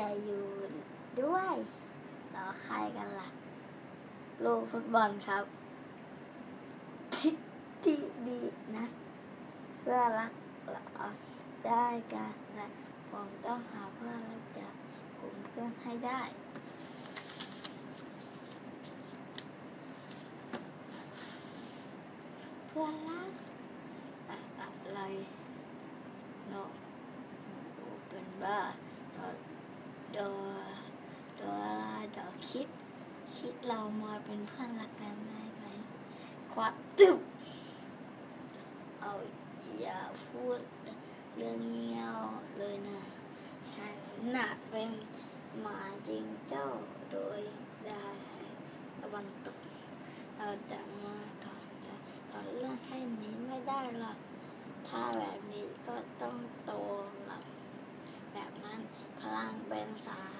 ญ่อยู่ด้วยรอใครกันล่ะ ลูกฟุตบอลครับที่ที่ดีนะเพื่อรักเราได้กันและผมต้องหาเพื่อนและจับกลุ่มเพื่อนให้ได้เพื่อนรักอะอะไรเนาะเป็นบ้า ดดดออะไรดอคิด คิดเรามาเป็นเพื่อนรักกันได้ไหมควัดตึบเอาอย่าพูดเรื่องเงี้ยวเลยนะ ฉันน่ะเป็นหมาจริงเจ้าโดยได้ให้ตะวันตกเราจะมาถอแต่อเรื่องแค่นี้ไม่ได้หรอกถ้าแบบ นี้ก็ต้